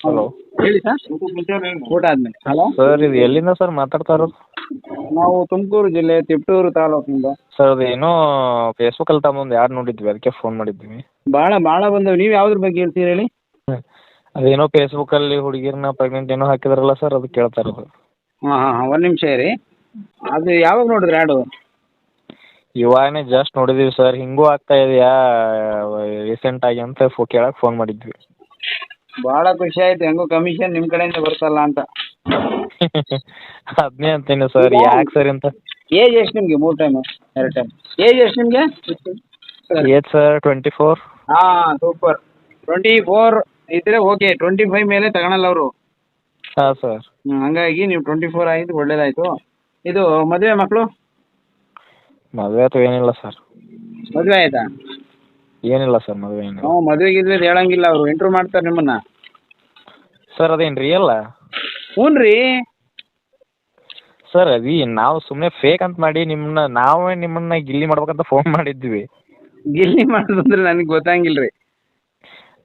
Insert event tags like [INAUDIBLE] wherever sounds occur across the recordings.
Hello. ಹೇಳಿ sir. ಊಟ ಆದ್ಮೇಲೆ. ಹಲೋ. ಸರ್ ಇದು ಎಲ್ಲಿಂದ ಸರ್ ಮಾತಾಡ್ತಾ ಇರೋದು? ನಾವು ತುಮಕೂರು ಜಿಲ್ಲೆ ತಿಪ್ಟೂರು ತಾಲೂಕಿಂದ ಸರ್ ಅದು ಏನೋ ಫೇಸ್ಬುಕ್ಕಲ್ಲಿ ತಮ್ಮೊಂದು ಯಾರು ನೋಡಿದ್ವಿ ಅದಕ್ಕೆ ಫೋನ್ ಮಾಡಿದ್ವಿ ಬಹಳ ಬಹಳ ಬಂದವು. ನೀವು ಯಾವ್ದ್ರ ಬಗ್ಗೆ ಹೇಳ್ತೀರಿ ಹೇಳಿ? ಅದೇನೋ ಫೇಸ್ಬುಕ್ ಅಲ್ಲಿ ಹುಡುಗಿರ್ನ ಪ್ರೆಗ್ನೆಂಟ್ ಏನೋ ಹಾಕಿದ್ರಲ್ಲ ಸರ್ ಅದು ಕೇಳ್ತಾ ಇರೋದು. ಹಾಂ ಹಾಂ ಹಾಂ ಒಂದು ನಿಮಿಷ ರೀ ಅದು ಯಾವಾಗ ನೋಡಿದ್ರಿ ಆಡು? ಇವಾಗನೇ ಜಸ್ಟ್ ನೋಡಿದೀವಿ ಸರ್. ಹಿಂಗೂ ಆಗ್ತಾ ಇದೆಯಾ ರೀಸೆಂಟ್ ಆಗಿ ಅಂತ ಫೋ ಕೇಳಕ್ಕೆ ಫೋನ್ ಮಾಡಿದ್ವಿ. ಭಾಳ ಖುಷಿ ಆಯ್ತು. ಹೆಂಗೋ ಕಮಿಷನ್ ನಿಮ್ ಕಡೆಯಿಂದ ಬರ್ತಲ್ಲ ಅಂತ. [LAUGHS] ಅದ್ನೇ ಅಂತೀನಿ ಸರ್. ಯಾಕೆ ಸರ್ ಅಂತ ಏಜ್ ಎಷ್ಟು ನಿಮ್ಗೆ? ಮೂರ್ ಟೈಮ್ ಎರಡು ಟೈಮ್ ಏಜ್ ಎಷ್ಟು ನಿಮ್ಗೆ? ಏಜ್ ಸರ್ ಟ್ವೆಂಟಿ ಫೋರ್ ಹಾ ಸೂಪರ್ ಟ್ವೆಂಟಿ ಫೋರ್ ಇದ್ರೆ ಓಕೆ ಟ್ವೆಂಟಿ ಫೈವ್ ಮೇಲೆ ತಗೊಳಲ್ಲ ಅವರು. ಹಾ ಸರ್. ಹಂಗಾಗಿ ನೀವು ಟ್ವೆಂಟಿ ಫೋರ್ ಆಗಿದ್ದು ಒಳ್ಳೇದಾಯ್ತು. ಇದು ಮದುವೆ ಮಕ್ಕಳು ಮದುವೆ ಅಥವಾ ಏನಿಲ್ಲ ಸರ್. ಮದುವೆ ಆಯ್ತಾ? ಏನಿಲ್ಲ ಸರ್ ಮದುವೆ ಏನಿಲ್ಲ. ಹ್ಞೂ ಮದುವೆ ಗಿದ್ವೆ ಹೇಳಂಗಿಲ್ಲ ಅವರು. ಇಂಟ್ರೂ ಮಾಡ್ತಾರೆ ನಿಮ್ಮನ್ನ. ಸರ್ ಅದೇನು ರಿಯಲ್ ಹ್ಞೂ ರೀ ಸರ್ ಅದಿ ನಾವು ಸುಮ್ಮನೆ ಫೇಕ್ ಅಂತ ಮಾಡಿ ನಿಮ್ಮನ್ನ ನಾವೇ ನಿಮ್ಮನ್ನ ಗಿಲ್ಲಿ ಮಾಡ್ಬೇಕಂತ ಫೋನ್ ಮಾಡಿದ್ವಿ. ಗಿಲ್ಲಿ ಮಾಡೋದಂದ್ರೆ ನನಗೆ ಗೊತ್ತಾಗಿಲ್ಲ ರೀ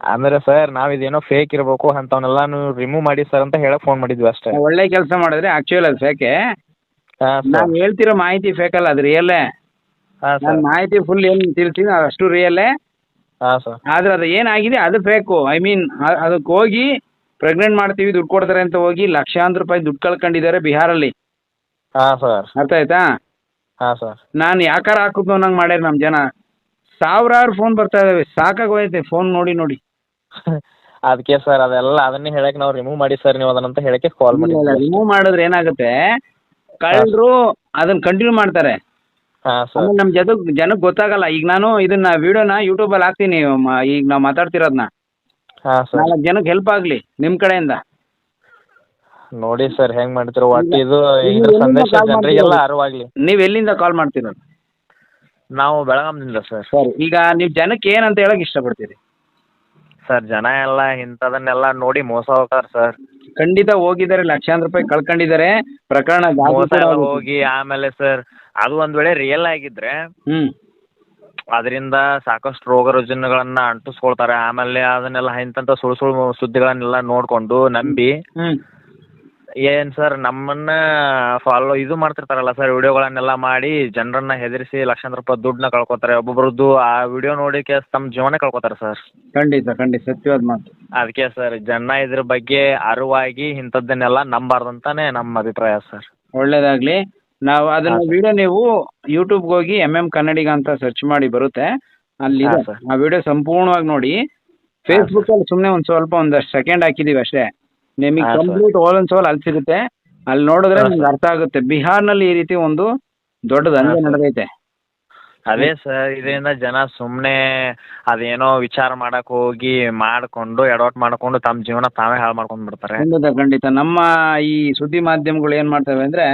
ಅಂದ್ರೆ ಸರ್ ನಾವು ಇದೇನೋ ಫೇಕ್ ಇರಬೇಕು ಅಂಥವನ್ನೆಲ್ಲ ನೀವು ರಿಮೂವ್ ಮಾಡಿ ಸರ್ ಅಂತ ಹೇಳಕ್ ಫೋನ್ ಮಾಡಿದ್ವಿ ಅಷ್ಟೇ. ಒಳ್ಳೆ ಕೆಲಸ ಮಾಡಿದ್ರೆ ಆಕ್ಚುಯಲ್ ಅದು ಫೇಕೆ ಹಾಂ ಹೇಳ್ತಿರೋ ಮಾಹಿತಿ ಫೇಕ್ ಅಲ್ಲ ಅದು ರಿಯಲ್ಲೇ ಹಾಂ ನಾನು ಸರ್ ಮಾಹಿತಿ ಫುಲ್ ಏನು ತಿಳಿಸ್ತೀನಿ ಅದು ಅಷ್ಟು ರಿಯಲ್ಲೇ ಹಾಂ ಸರ್ ಆದ್ರೆ ಅದು ಏನಾಗಿದೆ ಅದು ಫೇಕು ಐ ಮೀನ್ ಅದಕ್ಕೆ ಹೋಗಿ ಪ್ರೆಗ್ನೆಂಟ್ ಮಾಡ್ತೀವಿ ದುಡ್ಡು ಕೊಡ್ತಾರೆ ಅಂತ ಹೋಗಿ ಲಕ್ಷಾಂತರ ರೂಪಾಯಿ ದುಡ್ಡು ಕಳ್ಕೊಂಡಿದ್ದಾರೆ ಬಿಹಾರಲ್ಲಿ. ಹಾಂ ಸರ್. ಅರ್ಥ ಆಯ್ತಾ? ಹಾಂ ಸರ್. ನಾನು ಯಾಕಾರ ಹಾಕುದ್ ಅನ್ನಂಗೆ ಮಾಡ್ಯಾರ ನಮ್ಮ ಜನ. ಸಾವಿರಾರು ಫೋನ್ ಬರ್ತಾ ಇದಾವೆ ಸಾಕಾಗೋಯ್ತೆ ಫೋನ್ ನೋಡಿ ನೋಡಿ. [LAUGHS] ಅದಕ್ಕೆ ಸರ್ ಅದೆಲ್ಲ ಅದನ್ನೇ ಹೇಳಕ್ ನಾವು ರಿಮೂವ್ ಮಾಡಿ ಸರ್ ನೀವು ಅದನ್ನಂತ ಹೇಳಕ್ಕೆ ಕಾಲ್ ಮಾಡಿ ರಿಮೂವ್ ಮಾಡಿದ್ರೆ ಏನಾಗುತ್ತೆ? ಕಳ್ಳರು ಅದನ್ನ ಕಂಟಿನ್ಯೂ ಮಾಡ್ತಾರೆ. ನಮ್ ಸರ್. ಆಮೇಲೆ ನಮ್ಮ ಜನ ಜನಕ್ಕೆ ಗೊತ್ತಾಗಲ್ಲ. ಈಗ ನಾನು ಇದನ್ನ ವಿಡಿಯೋನ ಯೂಟ್ಯೂಬಲ್ಲಿ ಹಾಕ್ತೀನಿ ಮ- ಈಗ ನಾವು ಮಾತಾಡ್ತಿರೋದನ್ನ ಹಾಂ ಸರ್. ನಾಲ್ಕು ಜನಕ್ಕೆ ಹೆಲ್ಪ್ ಆಗಲಿ ನಿಮ್ಮ ಕಡೆಯಿಂದ. ನೋಡಿ ಸರ್ ಹೆಂಗ್ ಮಾಡ್ತಿರೋ ಒಟ್ಟು ಇದು ಇದ್ರ ಸಂದೇಶ ಜನರಿಗೆಲ್ಲ? ಅರಿವಾಗ್ಲಿ. ನೀವು ಎಲ್ಲಿಂದ ಕಾಲ್ ಮಾಡ್ತಿರೋದು ನಾವು ಬೆಳಗಾಂದಿಂದ ಸರ್. ಸರಿ ಈಗ ನೀವು ಜನಕ್ಕೆ ಏನಂತ ಹೇಳಕ್ ಇಷ್ಟಪಡ್ತೀರಿ? ಸರ್ ಜನ ಎಲ್ಲ ಇಂಥದನ್ನೆಲ್ಲ ನೋಡಿ ಮೋಸ ಹೋಗ್ತಾರ ಸರ್. ಖಂಡಿತ ಹೋಗಿದ್ದಾರೆ ಲಕ್ಷಾಂತರ ರೂಪಾಯಿ ಕಳ್ಕೊಂಡಿದ್ದಾರೆ. ಪ್ರಕರಣ ಜಾಸ್ತಿ ಮೋಸ ಎಲ್ಲ ಹೋಗಿ ಆಮೇಲೆ ಸರ್ ಅದು ಒಂದ್ ವೇಳೆ ರಿಯಲ್ ಆಗಿದ್ರೆ ಹ್ಮ್. ಅದರಿಂದ ಸಾಕಷ್ಟು ರೋಗ ರುಜಿನಗಳನ್ನ ಅಂಟಿಸ್ಕೊಳ್ತಾರೆ. ಆಮೇಲೆ ಅದನ್ನೆಲ್ಲ ಇಂಥ ಸುಳ್ಳು ಸುಳ್ಳು ಸುದ್ದಿಗಳನ್ನೆಲ್ಲ ನೋಡ್ಕೊಂಡು ನಂಬಿ ಏನ್ ಸರ್ ನಮ್ಮನ್ನ ಫಾಲೋ ಇದು ಮಾಡ್ತಿರ್ತಾರಲ್ಲ ಸರ್ ವಿಡಿಯೋಗಳನ್ನೆಲ್ಲ ಮಾಡಿ ಜನರನ್ನ ಹೆದರಿಸಿ ಲಕ್ಷಾಂತರ ರೂಪಾಯಿ ದುಡ್ಡನ್ನ ಕಳ್ಕೊತಾರೆ. ಒಬ್ಬೊಬ್ರದ್ದು ಆ ವಿಡಿಯೋ ನೋಡಿಕೆ ತಮ್ಮ ಜೀವನ ಕಳ್ಕೊತಾರೆ ಸರ್. ಖಂಡಿತ ಖಂಡಿತ. ಸತ್ಯವಾದ ಮಾತು. ಅದಕ್ಕೆ ಸರ್ ಜನ ಇದ್ರ ಬಗ್ಗೆ ಅರಿವಾಗಿ ಇಂಥದ್ದನ್ನೆಲ್ಲ ನಂಬಾರ್ದಂತಾನೆ ನಮ್ಮ ಅಭಿಪ್ರಾಯ ಸರ್. ಒಳ್ಳೇದಾಗ್ಲಿ. ನಾವು ಅದನ್ನ ವಿಡಿಯೋ ನೀವು ಯೂಟ್ಯೂಬ್ ಹೋಗಿ ಎಂ ಎಂ ಕನ್ನಡಿಗ ಅಂತ ಸರ್ಚ್ ಮಾಡಿ ಬರುತ್ತೆ. ಅಲ್ಲಿ ಹಾ, ಸರ್. ಆ ವಿಡಿಯೋ ಸಂಪೂರ್ಣವಾಗಿ ನೋಡಿ. ಫೇಸ್ಬುಕ್ ಅಲ್ಲಿ ಸುಮ್ಮನೆ ಒಂದ್ ಸ್ವಲ್ಪ ಒಂದಷ್ಟು ಸೆಕೆಂಡ್ ಹಾಕಿದೀವಿ ಅಷ್ಟೇ. ನಿಮಗೆ ಹಾ, sir. Complete whole and soul ಅಲ್ಲಿ ಸಿಗುತ್ತೆ. ಅಲ್ಲಿ ನೋಡಿದ್ರೆ ಹಾ, ನಿಮ್ಗೆ ಅರ್ಥ ಆಗುತ್ತೆ. ಬಿಹಾರ್ನಲ್ಲಿ ಈ ರೀತಿ ಒಂದು ದೊಡ್ಡ ದಂಧೆ ಹಾ, ಸರ್. ನಡೆದೈತೆ. ಅದೇ ಸರ್ ಇದರಿಂದ ಜನ ಸುಮ್ಮನೆ ಅದೇನೋ ವಿಚಾರ ಮಾಡಕ್ ಹೋಗಿ ಮಾಡ್ಕೊಂಡು ಎಡವಟ್ ಮಾಡ್ಕೊಂಡು ತಮ್ಮ ಜೀವನ ತಾವೇ ಹಾಳು ಮಾಡ್ಕೊಂಡ್ ಬಿಡ್ತಾರೆ ಖಂಡಿತ ಖಂಡಿತ. ನಮ್ಮ ಈ ಸುದ್ದಿ ಮಾಧ್ಯಮಗಳು ಏನ್ ಮಾಡ್ತವೆ ಅಂದ್ರೆ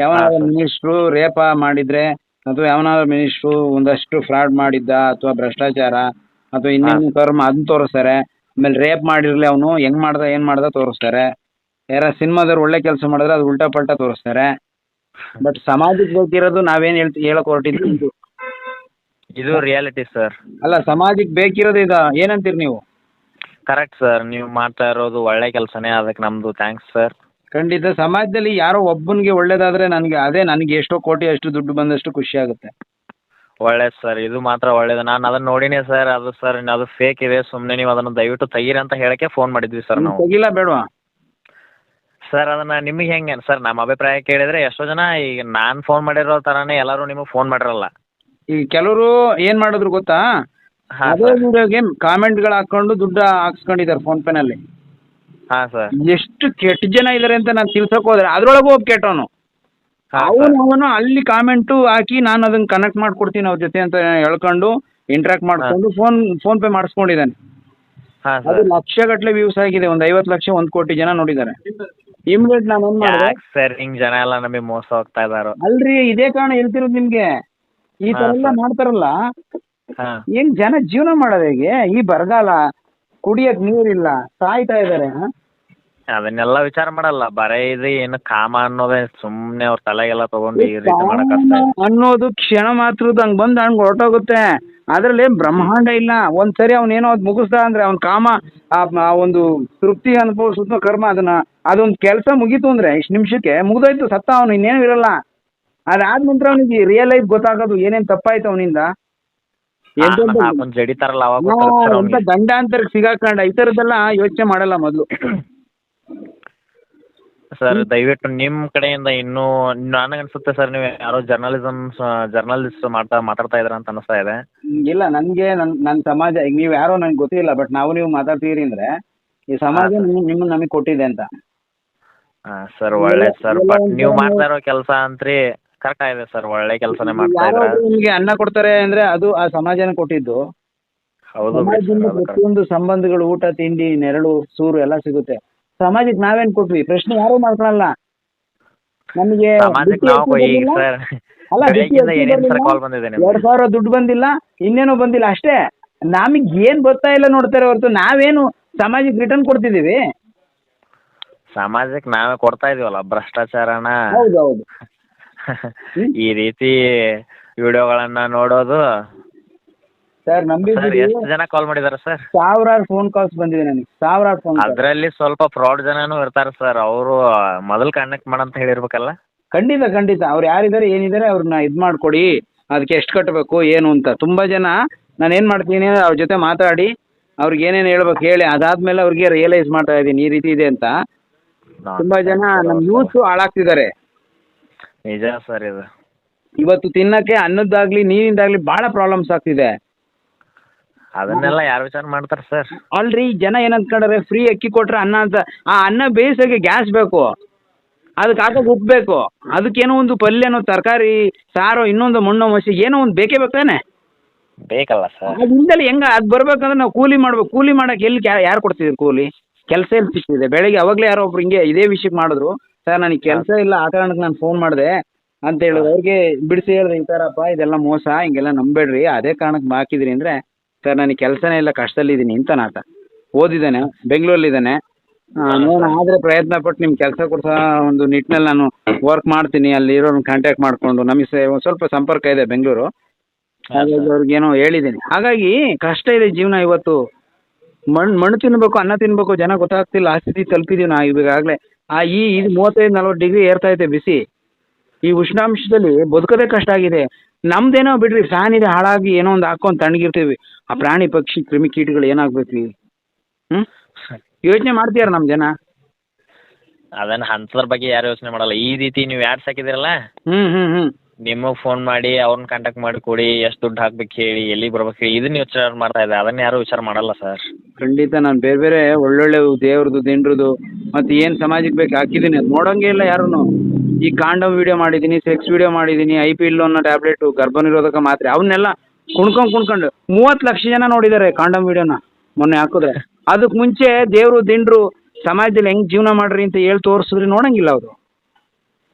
ಯಾವನಾದ್ರು ಮಿನಿಸ್ಟ್ರು ರೇಪ ಮಾಡಿದ್ರೆ ಅಥವಾ ಯಾವನಾದ್ರು ಮಿನಿಸ್ಟ್ರು ಒಂದಷ್ಟು ಫ್ರಾಡ್ ಮಾಡಿದ್ದ ಅಥವಾ ಭ್ರಷ್ಟಾಚಾರ ಅಥವಾ ಇನ್ನೇನು ಕರ್ಮ ಅದನ್ನ ತೋರಿಸ್ತಾರೆ ಆಮೇಲೆ ರೇಪ್ ಮಾಡಿರ್ಲಿ ಅವನು ಹೆಂಗ್ ಮಾಡ್ದ ಏನ್ ಮಾಡ್ದ ತೋರಿಸ್ತಾರೆ. ಯಾರ ಸಿನಿಮಾದವ್ರು ಒಳ್ಳೆ ಕೆಲಸ ಮಾಡಿದ್ರೆ ಅದು ಉಲ್ಟಾ ಪಲ್ಟಾ ತೋರಿಸ್ತಾರೆ. ಬಟ್ ಸಮಾಜಕ್ಕೆ ಬೇಕಿರೋದು ನಾವೇನ್ ಹೇಳ್ತಿ ಹೇಳಕ್ ಹೊರಟಿದ್ವಿ ಇದು. ಇದು ರಿಯಾಲಿಟಿ ಸರ್. ಅಲ್ಲ ಸಮಾಜಕ್ಕೆ ಬೇಕಿರೋದು ಇದ ಏನಂತೀರಿ ನೀವು? ಕರೆಕ್ಟ್ ಸರ್ ನೀವು ಮಾಡ್ತಾ ಇರೋದು ಒಳ್ಳೆ ಕೆಲಸನೇ ಅದಕ್ಕೆ ನಮ್ದು ಥ್ಯಾಂಕ್ಸ್ ಸರ್. ಖಂಡಿತ. ಸಮಾಜದಲ್ಲಿ ಯಾರೋ ಒಬ್ಬನಿಗೆ ಒಳ್ಳೇದಾದ್ರೆ ನನಗೆ ಅದೇ ನನಗೆ ಎಷ್ಟೋ ಕೋಟಿ ಅಷ್ಟು ದುಡ್ಡು ಬಂದಷ್ಟು ಖುಷಿ ಆಗುತ್ತೆ. ಒಳ್ಳೇದು ಸರ್ ಇದು ಮಾತ್ರ ಒಳ್ಳೇದು. ನಾನು ಅದನ್ನ ನೋಡಿನಿ ಸರ್ ಅದು ಸರ್ ಅದು ಫೇಕ್ ಇದೆ ಸುಮ್ಮನೆ ನೀವು ಅದನ್ನ ದಯವಿಟ್ಟು ತೆಗೀರಿ ಅಂತ ಹೇಳಕ್ಕೆ ಫೋನ್ ಮಾಡಿದ್ವಿ ಸರ್ ನೀವು ತೆಗಿಲ್ಲ ಬೇಡವಾ? ಸರ್ ಅದನ್ನ ನಿಮಗೆ ಹೆಂಗೆ ಸರ್ ನಮ್ಮ ಅಭಿಪ್ರಾಯ ಕೇಳಿದ್ರೆ ಎಷ್ಟೋ ಜನ ಈಗ ನಾನು ಫೋನ್ ಮಾಡಿರೋ ತರಾನೇ ಎಲ್ಲರೂ ನಿಮಗೆ ಫೋನ್ ಮಾಡಿರಲ್ಲ. ಈ ಕೆಲವರು ಏನ್ ಮಾಡಿದ್ರು ಗೊತ್ತಾ? ಹಾಂ ಅದೇ ವಿಡಿಯೋಗೆ ಕಾಮೆಂಟ್ಗಳು ಹಾಕೊಂಡು ದುಡ್ಡು ಹಾಕ್ಸ್ಕೊಂಡಿದ್ದಾರೆ ಫೋನ್ ಪೇನಲ್ಲಿ ಹಾಂ ಸರ್ ಎಷ್ಟು ಕೆಟ್ಟ ಜನ ಇದಾರೆ ಅಂತ ನಾನು ತಿಳ್ಸಕ್ ಹೋದ್ರೆ ಅದ್ರೊಳಗೂ ಒಬ್ಬ ಕೆಟ್ಟವನು. ಹಾಂ ಅವನು ಅವನು ಅಲ್ಲಿ ಕಾಮೆಂಟು ಹಾಕಿ ನಾನು ಅದನ್ನ ಕನೆಕ್ಟ್ ಮಾಡ್ಕೊಡ್ತೀನಿ ಅವ್ರ ಜೊತೆ ಅಂತ ಹೇಳ್ಕೊಂಡು ಇಂಟ್ರಾಕ್ಟ್ ಮಾಡ್ಕೊಂಡು ಫೋನ್ ಫೋನ್ ಪೇ ಮಾಡಿಸ್ಕೊಂಡಿದ್ದಾನೆ. ಹಾಂ ಅದು ಸರ್ ಲಕ್ಷಗಟ್ಟಲೆ ವ್ಯೂಸ್ ಆಗಿದೆ ಒಂದು ಐವತ್ತು ಲಕ್ಷ ಒಂದು ಕೋಟಿ ಜನ ನೋಡಿದ್ದಾರೆ. ಇಮ್ಮಿಡಿಯೇಟ್ ನಾನು ಏನ್ ಮಾಡಿದೆ. ಯಾಕೆ ಸರ್ ಹಿಂಗ್ ಜನ ಎಲ್ಲ ನಮಗೆ ಮೋಸ ಹೋಗ್ತಾ ಇದಾರೋ. ಅಲ್ರಿ ಇದೇ ಕಾರಣ ಹೇಳ್ತಿರೋದು ನಿಮ್ಗೆ. ಈ ತರ ಎಲ್ಲ ಮಾಡ್ತಾರಲ್ಲ. ಹಾಂ. ಹೆಂಗ್ ಜನ ಜೀವನ ಮಾಡೋದು ಹೇಗೆ? ಈ ಬರಗಾಲ ಕುಡಿಯಕ್ ನೀರಿಲ್ಲ ಸಾಯ್ತಾ ಇದಾರೆ ಅದನ್ನೆಲ್ಲ ವಿಚಾರ ಮಾಡಲ್ಲ ಬರೇ ಇದು ಏನು ಕಾಮ ಅನ್ನೋದೇ ಸುಮ್ಮನೆ ಅವ್ರ ತಲೆಗೆಲ್ಲ ತಗೊಂಡು ಈ ರೀತಿ ಮಾಡಕತ್ತ ಅನ್ನೋದು ಕ್ಷಣ ಮಾತ್ರದ್ದು ಹಂಗ್ ಬಂದ್ ಹಂಗ್ ಹೊರಟೋಗುತ್ತೆ. ಅದರಲ್ಲಿ ಬ್ರಹ್ಮಾಂಡ ಇಲ್ಲ. ಒಂದ್ಸರಿ ಅವನೇನೋ ಅದ್ ಮುಗಿಸ್ದ ಅಂದ್ರೆ ಅವ್ನ ಕಾಮ ಆ ಆ ಒಂದು ತೃಪ್ತಿ ಅನುಭವಿಸಿದ ಕರ್ಮ ಅದನ್ನ. ಅದೊಂದ್ ಕೆಲಸ ಮುಗೀತು ಅಂದ್ರೆ ಇಷ್ಟು ನಿಮಿಷಕ್ಕೆ ಮುಗ್ದೋಯ್ತು ಸತ್ತ ಅವನು ಇನ್ನೇನು ಇರಲ್ಲ. ಅದಾದ ನಂತರ ಅವನಿಗೆ ರಿಯಲ್ ಲೈಫ್ ಗೊತ್ತಾಗೋದು ಏನೇನ್ ತಪ್ಪಾಯ್ತು ಅವನಿಂದ. ಹಾಕೊಂಡ್ ಜಡಿತಾರಲ್ಲ ಅವಾಗ ಗೊತ್ತಾಗುತ್ತೆ ಸರ್ ಎಂತ ಅವ್ನಿಗೆ. ಗಂಡಾಂತರಕ್ಕೆ ಸಿಗಾಕೊಂಡ ಈ ಥರದ್ದೆಲ್ಲ ಯೋಚನೆ ಮಾಡಲ್ಲ ಮೊದಲು. ಸರ್ ದಯವಿಟ್ಟು ನಿಮ್ಮ ಕಡೆಯಿಂದ ಇನ್ನೂ ನನಗೆ ಅನ್ಸುತ್ತೆ ಸರ್ ನೀವು ಯಾರೋ ಜರ್ನಲಿಸಮ್ ಜರ್ನಲಿಸ್ಟ್ ಮಾಡ್ತಾ ಮಾತಾಡ್ತಾ ಇದ್ರ ಅಂತ ಅನಿಸ್ತಾ ಇದೆ. ಇಲ್ಲ ನನ್ಗೆ ನನ್ ಸಮಾಜ ಈಗ ನೀವು ಯಾರೋ ನನಗೆ ಗೊತ್ತಿಲ್ಲ ಬಟ್ ನಾವು ನೀವು ಮಾತಾಡ್ತೀರಿ ಅಂದ್ರೆ ಈ ಸಮಾಜ ನಿಮ್ ನಮಗ್ ನಮಗೆ ಕೊಟ್ಟಿದೆ ಅಂತ. ಸರ್ ಒಳ್ಳೆ ಸರ್ ಬಟ್ ನೀವು ಮಾಡ್ತಾ ಇರೋ ಕೆಲಸ ಅಂತ್ರಿ ಕರೆಕ್ಟ್ ಆಗಿದೆ ಸರ್ ಒಳ್ಳೆ ಕೆಲಸನೇ ಮಾಡ್ತಾ ಇದ್ದೀರಾ. ಯಾರಾದ್ರೂ ನಿಮಗೆ ಅನ್ನ ಕೊಡ್ತಾರೆ ಅಂದ್ರೆ ಅದು ಆ ಸಮಾಜನೇ ಕೊಟ್ಟಿದ್ದು. ಹೌದು ಬಿಡಿ ಸಮಾಜದಿಂದ ಅದು correct. ಪ್ರತಿಯೊಂದು ಸಂಬಂಧಗಳು ಊಟ ತಿಂಡಿ ನೆರಳು ಸೂರು ಎಲ್ಲ ಸಿಗುತ್ತೆ. ಸಮಾಜಕ್ಕೆ ನಾವೇನ್ ಕೊಟ್ವಿ? ಪ್ರಶ್ನೆ ಯಾರು ಮಾಡ್ಕೊಳಲ್ಲ. ನಮಗೆ ಸಮಾಜಕ್ಕೆ ಬಿಸಿ ನಾವು ಈಗ ಬಂದಿಲ್ಲ. ಸರ್. ಅಲ್ಲ, ಬಿಸಿ ಬೆಳಗ್ಗಿಂದ ಸರ್ ಕಾಲ್ ಬಂದಿದೆ ನಿಮ್ಗೆ? ಎರಡ್ ಸಾವಿರ ದುಡ್ಡು ಬಂದಿಲ್ಲ ಇನ್ನೇನೋ ಬಂದಿಲ್ಲ ಅಷ್ಟೇ. ನಮಗ್ ಏನ್ ಬರ್ತಾ ಇಲ್ಲ ನೋಡ್ತಾರೆ ಹೊರತು ನಾವೇನು ಸಮಾಜಕ್ಕೆ ರಿಟರ್ನ್ ಕೊಡ್ತಿದೀವಿ ಸಮಾಜಕ್ಕೆ ನಾವೇ ಕೊಡ್ತಾ ಇದೀವಲ್ಲ ಭ್ರಷ್ಟಾಚಾರನ? ಹೌದೌದು. ಹೌದು ಈ ರೀತಿ ವಿಡಿಯೋಗಳನ್ನ ನೋಡೋದು. ಸರ್ ಸರ್ ನಂಬಿದ್ದೀವಿ ಎಷ್ಟು ಜನ ಕಾಲ್ ಮಾಡಿದಾರೆ ಸರ್ ಸಾವಿರಾರು ಫೋನ್ ಕಾಲ್ಸ್ ಬಂದಿದೆ ನನಗೆ. ಸಾವಿರಾರು ಫೋನ್ ಅದರಲ್ಲಿ ಸ್ವಲ್ಪ ಫ್ರಾಡ್ ಜನನು ಇರ್ತಾರೆ ಸರ್ ಅವರು ಮೊದಲು ಕನೆಕ್ಟ್ ಮಾಡಂತ ಹೇಳಿರ್ಬೇಕಲ್ಲ? ಖಂಡಿತ ಖಂಡಿತ. ಅವ್ರು ಯಾರಿದ್ದಾರೆ ಏನಿದ್ದಾರೆ ಅವ್ರನ್ನ ಇದು ಮಾಡ್ಕೊಡಿ. ಅದಕ್ಕೆ ಎಷ್ಟು ಕಟ್ಟಬೇಕು ಏನು ಅಂತ. ತುಂಬಾ ಜನ ನಾನು ಏನು ಮಾಡ್ತೀನಿ ಅವ್ರ ಜೊತೆ ಮಾತಾಡಿ ಅವ್ರಿಗೆ ಏನೇನು ಹೇಳ್ಬೇಕು ಹೇಳಿ. ಅದಾದ್ಮೇಲೆ ಅವ್ರಿಗೆ ರಿಯಲೈಸ್ ಮಾಡ್ತಾ ಇದೀನಿ ಈ ರೀತಿ ಇದೆ ಅಂತ. ತುಂಬಾ ಜನ ನಮ್ಮ ಯೂತ್ ಹಾಳಾಗ್ತಿದ್ದಾರೆ ನಿಜ ಸರ್ ಇದು. ಇವತ್ತು ತಿನ್ನಕ್ಕೆ ಅನ್ನದ್ದಾಗ್ಲಿ ನೀರಿಂದಾಗ್ಲಿ ಬಹಳ ಪ್ರಾಬ್ಲಮ್ಸ್ ಆಗ್ತಿದೆ. ಅದನ್ನೆಲ್ಲ ಯಾರು ವಿಚಾರ ಮಾಡ್ತಾರ ಸರ್? ಆಲ್ರಿ ಜನ ಏನಂತಕೊಂಡ್ರೆ ಫ್ರೀ ಅಕ್ಕಿ ಕೊಟ್ರೆ ಅನ್ನ ಅಂತ. ಆ ಅನ್ನ ಬೇಯಿಸೋಕೆ ಗ್ಯಾಸ್ ಬೇಕು. ಅದಕ್ಕೆ ಹಾಕೋಕೆ ಉಪ್ಪು ಬೇಕು. ಅದಕ್ಕೇನೋ ಒಂದು ಪಲ್ಯನೋ ತರಕಾರಿ ಸಾರೋ ಇನ್ನೊಂದು ಮಣ್ಣು ಮಸಿ ಏನೋ ಒಂದು ಬೇಕೇ ಬೇಕಾನೆ ಬೇಕಲ್ಲ ಸರ್. ಅದರಿಂದಲೇ ಹೆಂಗ ಅದು ಬರ್ಬೇಕಂದ್ರೆ ನಾವು ಕೂಲಿ ಮಾಡ್ಬೇಕು. ಕೂಲಿ ಮಾಡಕ್ಕೆ ಎಲ್ಲಿ ಯಾರು ಕೊಡ್ತಿದ್ರು ಕೂಲಿ? ಕೆಲಸ ಎಲ್ಲಿ ಸಿಗ್ತಿದೆ? ಬೆಳಗ್ಗೆ ಅವಾಗಲೇ ಯಾರೋ ಒಬ್ರು ಹಿಂಗೆ ಇದೇ ವಿಷಯಕ್ಕೆ ಮಾಡಿದ್ರು. ಸರ್ ನನಗೆ ಕೆಲಸ ಇಲ್ಲ ಆ ಕಾರಣಕ್ಕೆ ನಾನು ಫೋನ್ ಮಾಡಿದೆ. ಅಂತ ಹೇಳಿದ್ರು ಅವ್ರಿಗೆ ಬಿಡಿಸಿ ಹೇಳಿದ್ರೆ ಈ ಥರಪ್ಪ ಇದೆಲ್ಲ ಮೋಸ ಹಿಂಗೆಲ್ಲ ನಂಬೇಡ್ರಿ ಅದೇ ಕಾರಣಕ್ಕೆ ಹಾಕಿದ್ರಿ ಅಂದರೆ ಸರ್ ನನಗೆ ಕೆಲಸನೇ ಇಲ್ಲ ಕಷ್ಟದಲ್ಲಿದ್ದೀನಿ ಅಂತ ನಾಟ ಓದಿದ್ದಾನೆ ಬೆಂಗಳೂರಲ್ಲಿದ್ದಾನೆ. ನಾನು ಆದರೆ ಪ್ರಯತ್ನ ಪಟ್ಟು ನಿಮ್ಮ ಕೆಲಸ ಕೊಡ್ಸೋ ಒಂದು ನಿಟ್ಟಿನಲ್ಲಿ ನಾನು ವರ್ಕ್ ಮಾಡ್ತೀನಿ ಅಲ್ಲಿ ಇರೋರ್ನ ಕಾಂಟ್ಯಾಕ್ಟ್ ಮಾಡಿಕೊಂಡು ನಮಗೆ ಸೆ- ಒಂದ್ ಸ್ವಲ್ಪ ಸಂಪರ್ಕ ಇದೆ ಬೆಂಗಳೂರು. ಹಾಗಾಗಿ ಅವ್ರಿಗೇನೋ ಹೇಳಿದ್ದೀನಿ. ಹಾಗಾಗಿ ಕಷ್ಟ ಇದೆ ಜೀವನ ಇವತ್ತು. ಮಣ್ಣು ಮಣ್ಣು ತಿನ್ನಬೇಕು ಅನ್ನ ತಿನ್ನಬೇಕು ಜನ ಗೊತ್ತಾಗ್ತಿಲ್ಲ ಆ ಸ್ಥಿತಿ ತಲುಪಿದೀವಿ ನಾವು ಇವಾಗಲೇ. ಆ ಈ ಇದು ಮೂವತ್ತೈದು ನಲ್ವತ್ತು ಡಿಗ್ರಿ ಏರ್ತಾ ಇದೆ ಬಿಸಿ. ಈ ಉಷ್ಣಾಂಶದಲ್ಲಿ ಬದುಕೋದೇ ಕಷ್ಟ ಆಗಿದೆ. ನಮ್ದೇನೋ ಬಿಡ್ರಿ ಫ್ಯಾನ್ ಇದೆ ಹಾಳಾಗಿ ಏನೋ ಒಂದು ಹಾಕೊಂಡು ತಣ್ಣಗಿರ್ತೀವಿ. ಆ ಪ್ರಾಣಿ ಪಕ್ಷಿ ಕ್ರಿಮಿ ಕೀಟಗಳು ಏನಾಗ್ಬೇಕು ಹ್ಮ್? ಯೋಚನೆ ಮಾಡ್ತೀಯಾರ ನಮ್ಮ ಜನ? ಅದನ್ನ ಅಂತದ್ರ ಬಗ್ಗೆ ಯಾರು ಯೋಚನೆ ಮಾಡಲ್ಲ. ಈ ರೀತಿ ನೀವು ಯಾರು ಸಾಕಿದಿರಲ್ಲ ಹ್ಮ್ ಹ್ಮ್ ಹ್ಞೂ ನಿಮಗೆ ಫೋನ್ ಮಾಡಿ ಅವ್ರನ್ನ ಕಾಂಟ್ಯಾಕ್ಟ್ ಮಾಡಿ ಕೊಡಿ, ಎಷ್ಟು ದುಡ್ಡು ಹಾಕ್ಬೇಕು ಹೇಳಿ, ಎಲ್ಲಿಗೆ ಬರ್ಬೇಕು ಇದನ್ನ ವಿಚಾರ ಮಾಡ್ತಾ ಇದೆ ಅದನ್ನ ಯಾರು ವಿಚಾರ ಮಾಡಲ್ಲ ಸರ್ ಖಂಡಿತ ನಾನು ಬೇರೆ ಬೇರೆ ಒಳ್ಳೊಳ್ಳೆ ದೇವ್ರದ್ದು ದಿಂಡ್ರದ್ದು ಮತ್ತು ಏನು ಸಮಾಜಕ್ಕೆ ಬೇಕು ಹಾಕಿದ್ದೀನಿ ಅದು ನೋಡೋಂಗೇ ಇಲ್ಲ ಈ ಕಾಂಡಮ್ ವಿಡಿಯೋ ಮಾಡಿದ್ದೀನಿ ಸೆಕ್ಸ್ ವಿಡಿಯೋ ಮಾಡಿದ್ದೀನಿ ಐ ಪಿ ಎಲ್ ಅನ್ನೋ ಟ್ಯಾಬ್ಲೆಟು ಗರ್ಭನಿರೋಧಕ ಮಾತ್ರೆ ಅವನ್ನೆಲ್ಲ ಕುಣ್ಕೊಂಡ್ ಕುಣ್ಕೊಂಡು ಮೂವತ್ತು ಲಕ್ಷ ಜನ ನೋಡಿದ್ದಾರೆ ಕಾಂಡಮ್ ವಿಡಿಯೋನ ಮೊನ್ನೆ ಹಾಕಿದ್ರೆ. ಅದಕ್ಕೆ ಮುಂಚೆ ದೇವ್ರು ದಿಂಡ್ರು ಸಮಾಜದಲ್ಲಿ ಹೆಂಗ್ ಜೀವನ ಮಾಡ್ರಿ ಅಂತ ಹೇಳಿ ತೋರಿಸಿದ್ರೆ ನೋಡಂಗಿಲ್ಲ ಅವರು.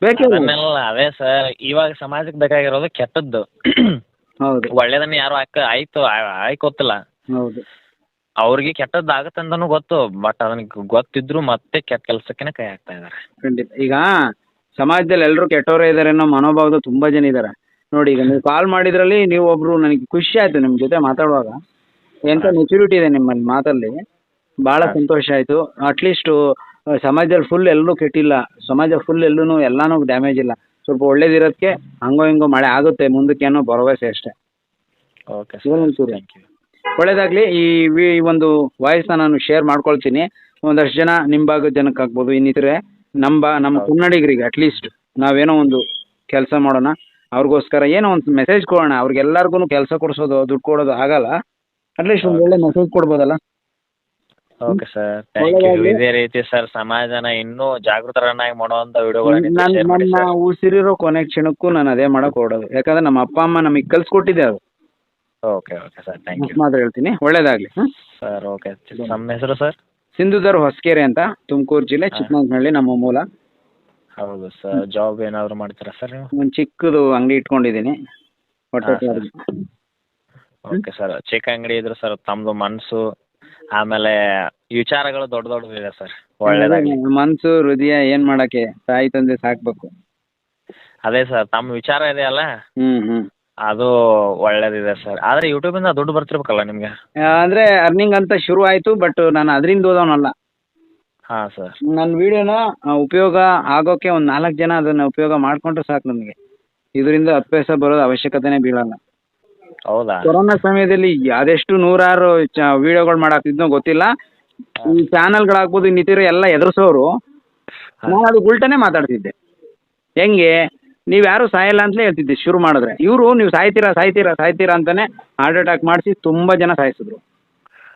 ಬೇಕೇ. ಅದನ್ನೆಲ್ಲ ಅದೇ ಸರ್ ಇವಾಗ ಸಮಾಜಕ್ಕೆ ಬೇಕಾಗಿರೋದು ಕೆಟ್ಟದ್ದು. ಹೌದು. ಒಳ್ಳೇದನ್ನ ಯಾರು ಹಾಕ ಆಯ್ತು ಆಯ್ಕೊತ್ತಿಲ್ಲ ಹೌದು. ಅವ್ರಿಗೆ ಕೆಟ್ಟದ್ದು ಆಗತ್ತೆ ಅಂತಾನು ಗೊತ್ತು ಬಟ್ ಅದನ್ ಗೊತ್ತಿದ್ರು ಮತ್ತೆ ಕೆಟ್ಟ ಕೆಲ್ಸಕ್ಕೆ ಕೈ ಹಾಕ್ತಾ ಇದಾರೆ ಖಂಡಿತ. ಈಗ ಸಮಾಜದಲ್ಲಿ ಎಲ್ಲರೂ ಕೆಟ್ಟವರೇ ಇದಾರೆ ಅನ್ನೋ ಮನೋಭಾವದ ತುಂಬಾ ಜನ ಇದ್ದಾರೆ ನೋಡಿ ಈಗ ನೀವು ಕಾಲ್ ಮಾಡಿದ್ರಲ್ಲಿ ನೀವು ಒಬ್ರು ನನಗೆ ಖುಷಿ ಆಯ್ತು ನಿಮ್ಮ ಜೊತೆ ಮಾತಾಡುವಾಗ. ಎಂತ ಮೆಚುರಿಟಿ ಇದೆ ನಿಮ್ಮಲ್ಲಿ ಮಾತಲ್ಲಿ. ಬಹಳ ಸಂತೋಷ ಆಯ್ತು. ಅಟ್ಲೀಸ್ಟು ಸಮಾಜದಲ್ಲಿ ಫುಲ್ ಎಲ್ಲೂ ಕೆಟ್ಟಿಲ್ಲ. ಸಮಾಜ ಫುಲ್ ಎಲ್ಲೂ ಎಲ್ಲಾನು ಡ್ಯಾಮೇಜ್ ಇಲ್ಲ. ಸ್ವಲ್ಪ ಒಳ್ಳೇದಿರೋದಕ್ಕೆ ಹಂಗೋ ಹಿಂಗೋ ಮಳೆ ಆಗುತ್ತೆ ಮುಂದಕ್ಕೆ ಅನ್ನೋ ಭರವಸೆ ಅಷ್ಟೇ. ಓಕೆ ಥ್ಯಾಂಕ್ ಯು ಒಳ್ಳೇದಾಗಲಿ ಈ ವಿ ಈ ಒಂದು ವಾಯ್ಸ್ ನಾನು ಶೇರ್ ಮಾಡ್ಕೊಳ್ತೀನಿ. ಒಂದಷ್ಟು ಜನ ನಿಮ್ಮ ಭಾಗದ ಜನಕ್ಕೆ ಆಗ್ಬೋದು ಇನ್ನಿತರೆ ನಮ್ಮ ಬಾ ನಮ್ಮ ಕನ್ನಡಿಗರಿಗೆ ಅಟ್ಲೀಸ್ಟ್ ನಾವೇನೋ ಒಂದು ಕೆಲಸ ಮಾಡೋಣ. ಅವ್ರಿಗೋಸ್ಕರ ಏನೋ ಒಂದು ಮೆಸೇಜ್ ಕೊಡೋಣ. ಅವ್ರಿಗೆಲ್ಲರಿಗೂ ಕೆಲಸ ಕೊಡಿಸೋದು ದುಡ್ಡು ಕೊಡೋದು ಆಗಲ್ಲ. ಅಟ್ಲೀಸ್ಟ್ ಒಂದು ಒಳ್ಳೆ message ಕೊಡ್ಬೋದಲ್ಲ. Okay sir thank you. ಇದೇ ರೀತಿ ಸರ್ ಸಮಾಜನ ಇನ್ನೂ ಜಾಗೃತರನ್ನಾಗಿ ಮಾಡುವಂತ ವಿಡಿಯೋಗಳನ್ನ ನನ್ನ ಉಸಿರಿರೋ ಕೊನೆ ಕ್ಷಣಕ್ಕೂ ನಾನು ಅದೇ ಮಾಡಕ್ ಹೊರಡೋದು ಯಾಕಂದ್ರೆ ನಮ್ಮ ಅಪ್ಪ ಅಮ್ಮ ನಮಗೆ ಕಲ್ಸ್ಕೊಟ್ಟಿದ್ದೆ ಅದು. Okay okay sir thank you ಮಾತ್ರ ಹೇಳ್ತೀನಿ. ಒಳ್ಳೇದಾಗ್ಲಿ ಸರ್ ಓಕೆ ನಮ್ಮ ಹೆಸರು ಸರ್ ಸಿಂಧುದರ್ ಹೊಸಕೆರೆ ಅಂತ ತುಮಕೂರು ಜಿಲ್ಲೆ ಚಿಕ್ಕಮಗಳೂರಿನಲ್ಲಿ ನಮ್ಮ ಮೂಲ. ಹೌದು ಸರ್ ಜಾಬ್ ಏನಾದ್ರು ಮಾಡ್ತೀರಾ ಸರ್ ನೀವು? ಒಂದು ಚಿಕ್ಕದು ಅಂಗಡಿ ಇಟ್ಕೊಂಡಿದ್ದೀನಿ. ಹೊಟ್ಟೆ. ಓಕೆ ಸರ್ ಚಿಕ್ಕ ಅಂಗಡಿ ಇದ್ರೆ ಸರ್ ತಮ್ಮದು ಮನಸ್ಸು ಆಮೇಲೆ ವಿಚಾರಗಳು ದೊಡ್ಡ ದೊಡ್ಡದಿದೆ ಸರ್. ಒಳ್ಳೇದಾಗಿ ಮನ್ಸು ಹೃದಯ ಏನ್ ಮಾಡಕ್ಕೆ? ತಾಯಿ ತಂದೆ ಸಾಕ್ಬೇಕು. ಅದೇ ಸರ್ ತಮ್ಮ ವಿಚಾರ ಇದೆಯಲ್ಲ ಹ್ಮ್ ಹ್ಮ್. ಅದು ಒಳ್ಳೇದಿದೆ ಸರ್. ಆದ್ರೆ ಯೂಟ್ಯೂಬ್ ಇಂದ ದುಡ್ಡು ಬರ್ತಿರ್ಬೇಕಲ್ಲ ನಿಮ್ಗೆ? ಆ, ಅಂದ್ರೆ ಅರ್ನಿಂಗ್ ಅಂತ ಶುರು ಆಯ್ತು ಬಟ್ ನಾನು ಅದರಿಂದ ಓದೋನಲ್ಲ. ಹಾ ಸರ್. ನನ್ನ ವಿಡಿಯೋನ ಉಪಯೋಗ ಆಗೋಕೆ ಒಂದ್ ನಾಲ್ಕು ಜನ ಅದನ್ನ ಉಪಯೋಗ ಮಾಡ್ಕೊಂಡ್ರೆ ಸಾಕು ನಮಗೆ. ಇದರಿಂದ ಹತ್ತು ಪೈಸೆ ಬರೋದು ಅವಶ್ಯಕತೆನೇ ಬೀಳಲ್ಲ. ಹೌದಾ? ಕೊರೋನಾ ಸಮಯದಲ್ಲಿ ಅದೆಷ್ಟು ನೂರಾರು ವಿಡಿಯೋಗಳು ಮಾಡಾಕ್ತಿದ್ನೋ ಗೊತ್ತಿಲ್ಲ. ಈ ಚಾನಲ್ಗಳಾಗ್ಬೋದು ಇನ್ನಿತರ ಎಲ್ಲ ಎದುರಿಸೋರು ನಾನು ಅದು ಉಲ್ಟನೇ ಮಾತಾಡ್ತಿದ್ದೆ. ಹೆಂಗೆ? ನೀವು ಯಾರು ಸಾಯಲ್ಲ ಅಂತಲೇ ಹೇಳ್ತಿದ್ದೆ ಶುರು ಮಾಡಿದ್ರೆ. ಇವರು ನೀವು ಸಾಯ್ತೀರಾ ಸಾಯ್ತೀರಾ ಸಾಯ್ತೀರಾ ಅಂತಾನೆ ಹಾರ್ಟ್ ಅಟ್ಯಾಕ್ ಮಾಡಿಸಿ ತುಂಬಾ ಜನ ಸಾಯಿಸಿದ್ರು.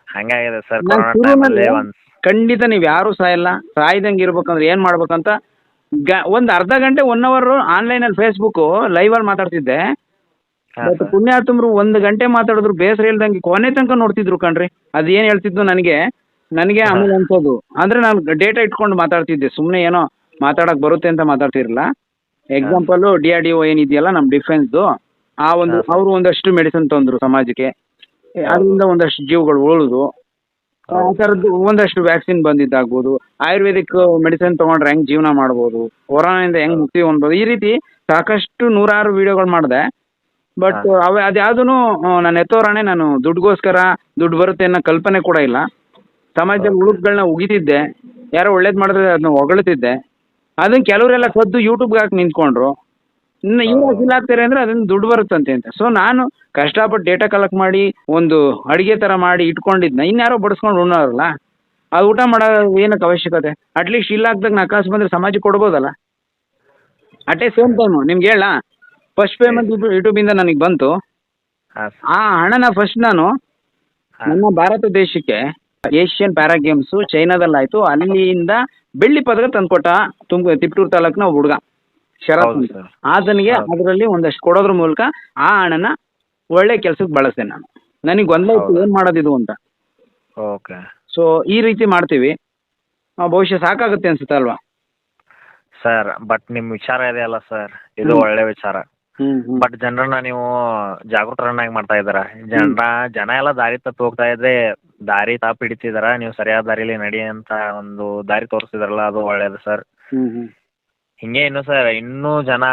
ಹಂಗಾಗಿದೆ ಸರ್ ನಾನ್ ಕೊರೋನಾ ಶುರುನಲ್ಲಿ ಟೈಮಲ್ಲಿ ಒಂದು ಖಂಡಿತ ನೀವು ಯಾರು ಸಾಯಲ್ಲ ಸಾಯ್ದಂಗೆ ಇರ್ಬೇಕಂದ್ರೆ ಏನು ಮಾಡ್ಬೇಕಂತ ಒಂದ್ ಒಂದು ಅರ್ಧ ಗಂಟೆ ಒನ್ ಅವರ್ ಫೇಸ್‌ಬುಕ್ ಲೈವ್ ಅಲ್ಲಿ ಮಾತಾಡ್ತಿದ್ದೆ. ಬಟ್ ಪುಣ್ಯ ತುಂಬ್ರು ಒಂದ್ ಗಂಟೆ ಮಾತಾಡಿದ್ರು ಬೇಸರ ಇಲ್ದಂಗೆ ಕೊನೆ ತನಕ ನೋಡ್ತಿದ್ರು ಕಣ್ರಿ. ಅದೇನ್ ಹೇಳ್ತಿದ್ದು ನನಗೆ ನನಗೆ ಆಮೇಲೆ ಅನ್ಸೋದು ಅಂದ್ರೆ ನಾನು ಡೇಟಾ ಇಟ್ಕೊಂಡು ಮಾತಾಡ್ತಿದ್ದೆ ಸುಮ್ಮನೆ ಏನೋ ಮಾತಾಡಕ್ ಬರುತ್ತೆ ಅಂತ ಮಾತಾಡ್ತಿರಲಿಲ್ಲ. Example D R D O ಏನಿದೆಯಲ್ಲ ನಮ್ಮ ಡಿಫೆನ್ಸ್ ಆ ಒಂದು ಅವರು ಒಂದಷ್ಟು ಮೆಡಿಸಿನ್ ತಂದ್ರು ಸಮಾಜಕ್ಕೆ. ಅದರಿಂದ ಒಂದಷ್ಟು ಜೀವಗಳು ಉಳಿದು ಆ ತರದ್ದು ಒಂದಷ್ಟು ವ್ಯಾಕ್ಸಿನ್ ಬಂದಿದ್ದಾಗ್ಬೋದು ಆಯುರ್ವೇದಿಕ್ ಮೆಡಿಸಿನ್ ತಗೊಂಡ್ರೆ ಹೆಂಗ್ ಜೀವನ ಮಾಡ್ಬೋದು ಕೊರೋನಾದಿಂದ ಹೆಂಗ್ ಮುಕ್ತಿ ಹೊಂದ್ಬೋದು ಈ ರೀತಿ ಸಾಕಷ್ಟು ನೂರಾರು ವಿಡಿಯೋಗಳು ಮಾಡಿದೆ. ಬಟ್ ಅವ ಅದ್ಯಾವುದೂ ನನ್ನ ಎತ್ತೋರಾಣೆ ನಾನು ದುಡ್ಡುಗೋಸ್ಕರ ದುಡ್ಡು ಬರುತ್ತೆ ಅನ್ನೋ ಕಲ್ಪನೆ ಕೂಡ ಇಲ್ಲ. ಸಮಾಜದಲ್ಲಿ ಉಳುಕ್ಗಳನ್ನ ಉಗಿತಿದ್ದೆ. ಯಾರೋ ಒಳ್ಳೇದು ಮಾಡಿದ್ರೆ ಅದನ್ನ ಹೊಗಳ್ತಿದ್ದೆ. ಅದನ್ನ ಕೆಲವರೆಲ್ಲ ಕದ್ದು ಯೂಟ್ಯೂಬ್ಗೆ ಹಾಕಿ ನಿಂತ್ಕೊಂಡ್ರು. ಇನ್ನು ಇವಾಗ ಫೀಲ್ ಆಗ್ತಾರೆ ಅಂದ್ರೆ ಅದನ್ನ ದುಡ್ಡು ಬರುತ್ತಂತೆ ಅಂತ. ಸೊ ನಾನು ಕಷ್ಟಪಟ್ಟು ಡೇಟಾ ಕಲೆಕ್ಟ್ ಮಾಡಿ ಒಂದು ಅಡಿಗೆ ತರ ಮಾಡಿ ಇಟ್ಕೊಂಡಿದ್ನ. ಇನ್ಯಾರೋ ಬಡಿಸ್ಕೊಂಡು ಉಣ್ಣೋರಲ್ಲ. ಅದು ಊಟ ಮಾಡೋ ಏನಕ್ಕೆ ಅವಶ್ಯಕತೆ? ಅಟ್ಲೀಸ್ಟ್ ಇಲ್ಲ ಆಗ್ದಾಗ ನಾ ಕಾಸು ಬಂದರೆ ಸಮಾಜಕ್ಕೆ ಕೊಡ್ಬೋದಲ್ಲ? ಅಟ್ ಎ ಸೇಮ್ ಟೈಮ್ ನಿಮ್ಗೆ ಹೇಳ ಫಸ್ಟ್ ಪೇಮೆಂಟ್ ಯೂಟ್ಯೂಬಿಂದ ನನಗೆ ಬಂತು. ಹಾಂ ಸರ್. ಆ ಹಣನ ಫಸ್ಟ್ ನಾನು ನಮ್ಮ ಭಾರತ ದೇಶಕ್ಕೆ ಏಷ್ಯನ್ ಪ್ಯಾರಾ ಗೇಮ್ಸು ಚೈನಾದಲ್ಲಾಯಿತು. ಅಲ್ಲಿಂದ ಬೆಳ್ಳಿ ಪದಕ ತಂದ್ಕೊಟ್ಟ ತುಂಬ ತಿಪ್ಟೂರು ತಾಲೂಕಿನ ಒಬ್ಬ ಹುಡುಗ ಶರತ್ ಹೌದು ಅಂತ. ಸರ್. ಆತನಿಗೆ ಅದರಲ್ಲಿ ಒಂದಷ್ಟು ಕೊಡೋದ್ರ ಮೂಲಕ ಆ ಹಣನ ಒಳ್ಳೆ ಕೆಲ್ಸಕ್ಕೆ ಬಳಸ್ತೇನೆ ನಾನು. ನನಗೆ ಗೊಂದಲ ಏನ್ ಹೌದಾ? ಏನು ಮಾಡೋದಿದು ಅಂತ. ಓಕೆ. ಸೊ ಈ ರೀತಿ ಮಾಡ್ತೀವಿ. ಆ, ಬಹುಶಃ ಸಾಕಾಗುತ್ತೆ ಅನ್ಸುತ್ತೆ ಅಲ್ವಾ? ಸರ್ ಬಟ್ ನಿಮ್ಮ ವಿಚಾರ ಇದೆಯಲ್ಲ ಸರ್. ಇದು ಹ್ಮ್. ಒಳ್ಳೆ ವಿಚಾರ. ಬಟ್ ಜನರನ್ನ ನೀವು ಜಾಗೃತರನ್ನಾಗಿ ಮಾಡ್ತಾ ಇದ್ದೀರಾ? ಜನರ ಜನ ಎಲ್ಲ ದಾರಿ ತಪ್ಪಿ ಹೋಗ್ತಾ ಇದ್ರೆ ದಾರಿ ತಪ್ಪು ಹಿಡಿತಿದಾರ ನೀವು ಸರಿಯಾದ ದಾರಿಲಿ ನಡಿ ಅಂತ ಒಂದು ದಾರಿ ತೋರಿಸ್ತಿದಾರಲ್ಲ ಅದು ಒಳ್ಳೇದು ಸರ್ ಹಿಂಗೇ. ಹಿಂಗೆ ಇನ್ನು ಸರ್ ಇನ್ನೂ ಜನ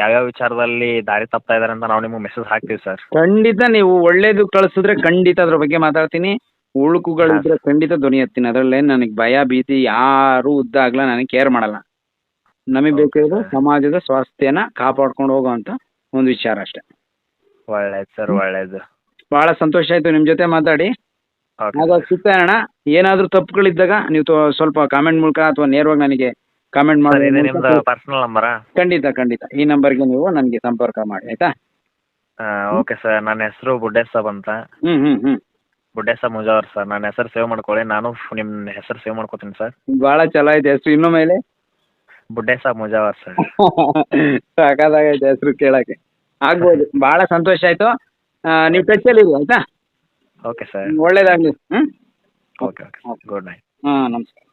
ಯಾವ್ಯಾವ ವಿಚಾರದಲ್ಲಿ ದಾರಿ ತಪ್ತಾ ಇದಾರೆ ಅಂತ ನಾವು ನಿಮ್ಗೆ ಮೆಸೇಜ್ ಹಾಕ್ತೀವಿ ಸರ್ ಖಂಡಿತ ನೀವು ಒಳ್ಳೇದು ಕಳಿಸಿದ್ರೆ ಖಂಡಿತ ಅದ್ರ ಬಗ್ಗೆ ಮಾತಾಡ್ತೀನಿ. ಉಳುಕುಗಳಿದ್ರೆ ಖಂಡಿತ ಧ್ವನಿ ಎತ್ತೀನಿ. ಅದರಲ್ಲೇನು ನನಗೆ ಭಯ ಭೀತಿ ಯಾರು ಉದ್ದ ಆಗ್ಲ ನನಗೆ ಕೇರ್ ಮಾಡಲ್ಲ. ನಮಗೆ ಬೇಕಿರೋದು ಸಮಾಜದ ಸ್ವಾಸ್ಥ್ಯನ ಕಾಪಾಡ್ಕೊಂಡು ಹೋಗುವಂತ ಒಂದು ವಿಚಾರ ಅಷ್ಟೇ. ಒಳ್ಳೇದು ಸರ್ ಒಳ್ಳೇದು. ಬಹಳ ಸಂತೋಷ ಆಯ್ತು ನಿಮ್ಮ ಜೊತೆ ಮಾತಾಡಿ. ಆಗ ಸಿಗ್ತಾಯಣ ಏನಾದರೂ ತಪ್ಪುಗಳಿದ್ದಾಗ? ನೀವು ತೊ- ಸ್ವಲ್ಪ ಕಾಮೆಂಟ್ ಮೂಲಕ ಅಥವಾ ನೇರವಾಗಿ ನನಗೆ ಕಾಮೆಂಟ್ ಸರ್ ಇದು ನಿಮ್ದು ಪರ್ಸನಲ್ ನಂಬರಾ ಖಂಡಿತ ಖಂಡಿತ. ಈ ನಂಬರ್ಗೆ ನೀವು ನನಗೆ ಸಂಪರ್ಕ ಮಾಡಿ ಆಯ್ತಾ? ಓಕೆ ಸರ್ ನನ್ನ ಹೆಸರು ಬುಡ್ಡೇಸಾಬ್ ಅಂತ. ಹ್ಮ್ ಹ್ಮ್ ಹ್ಮ್. ಬುಡ್ಡೇಸಾಬ್ ಮುಜಾವರ್ ಸರ್ ನನ್ನ ಹೆಸರು ಸೇವ್ ಮಾಡ್ಕೊಳ್ಳಿ. ನಾನು ನಿಮ್ಮ ಹೆಸರು ಸೇವ್ ಮಾಡ್ಕೊತೀನಿ ಸರ್ ಬಹಳ ಚಲೋ ಐತೆ ಹೆಸರು. ಇನ್ನೂ ಮೇಲೆ? ಬುಡ್ಡೇಸಾಬ್ ಮುಜಾವರ್ ಸರ್ [LAUGHS] ಸಾಕಾದಾಗೈತೆ ಹೆಸರು ಕೇಳಕ್ಕೆ. ಆಗ್ಬೋದು. ಬಹಳ ಸಂತೋಷ ಆಯ್ತು. ನೀವು ಟಚ್ಚಲ್ಲಿ ಇರಿ ಆಯ್ತಾ? ಓಕೆ ಸರ್ ಒಳ್ಳೇದಾಗ್ಲಿ. ಹ್ಮ್? ಓಕೆ ಓಕೆ ಗುಡ್ ನೈಟ್ ಹಾಂ ನಮಸ್ಕಾರ.